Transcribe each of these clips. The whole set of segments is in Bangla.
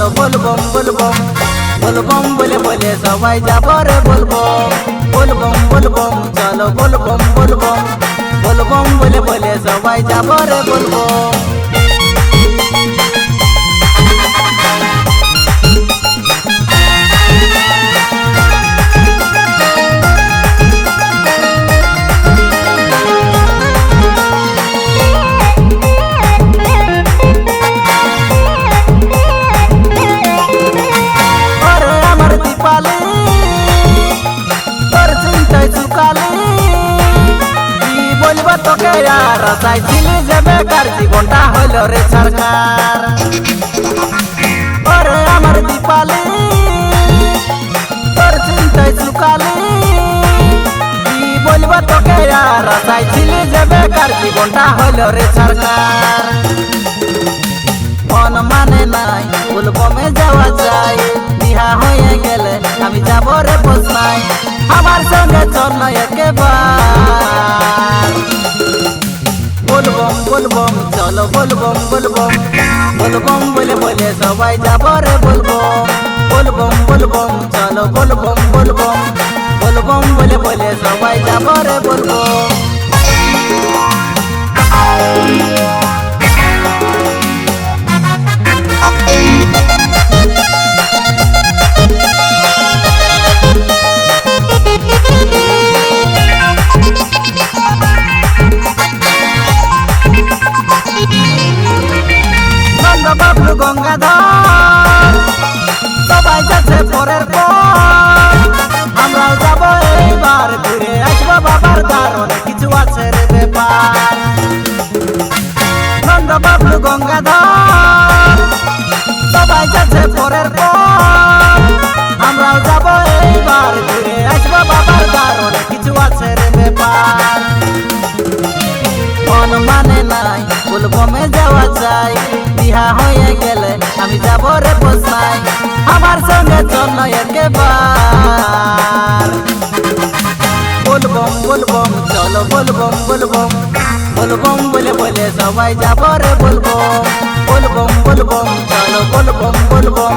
চলো বলবম বলবম বলবম বলে বলে সবাই যাব রে বলবম বলবম বলবম চলো বলবম বলবম বলবম বলে বলে সবাই যাব রে বলবম চাইছিলি যে বেকার জীবনটা হইল রে সরকার। ওরে আমার দীপালি, তোর চিন্তায় চুকালি কি বলব তোকে আর? চাইছিলি যে বেকার জীবনটা হইল রে সরকার। মন মানে নাই ফুলবমে যাওয়া যায় বিহা হয়ে গেলে আমি যাব রে পোষনাই আমার সঙ্গে চল একেবার। বলবম বলবম, চলো বলবম বলবম। বলবম বলে বলে সবাই যাব রে বলবম বলবম বলবম, চলো বলবম বলবম। বলবম বলে বলে সবাই যাব রে বলবম গঙ্গাধর। সবাই যাচ্ছে পরের পর আমরাও যাব এইবার ঘুরে আসব বাবার দ্বার কিছু আছে রে ব্যাপার। নন্দ বাবলু গঙ্গাধর। সবাই যাচ্ছে পরের পর বলবম বলবম, চলো বলবম বলবম। বলবম বলে বলে সবাই যাব রে বলবম বলবম বলবম, চলো বলবম বলবম।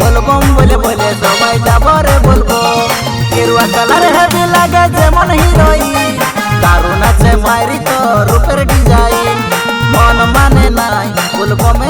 বলবম বলে বলে সবাই যাব রে বলবম গেরুয়া কালার হেভি লাগে যেমন হিরোইন। দারুণ আছে মাইরি তো রূপের ডিজাইন। মন মানে নাই, বলবমে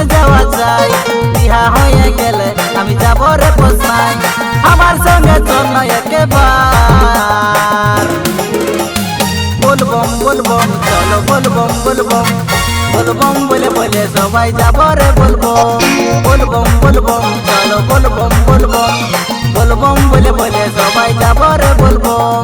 সবাই যাব রে বলবম বলবম বলবম চলো বলবম বলবম বলবম বলে বলে সবাই যাব রে বলবম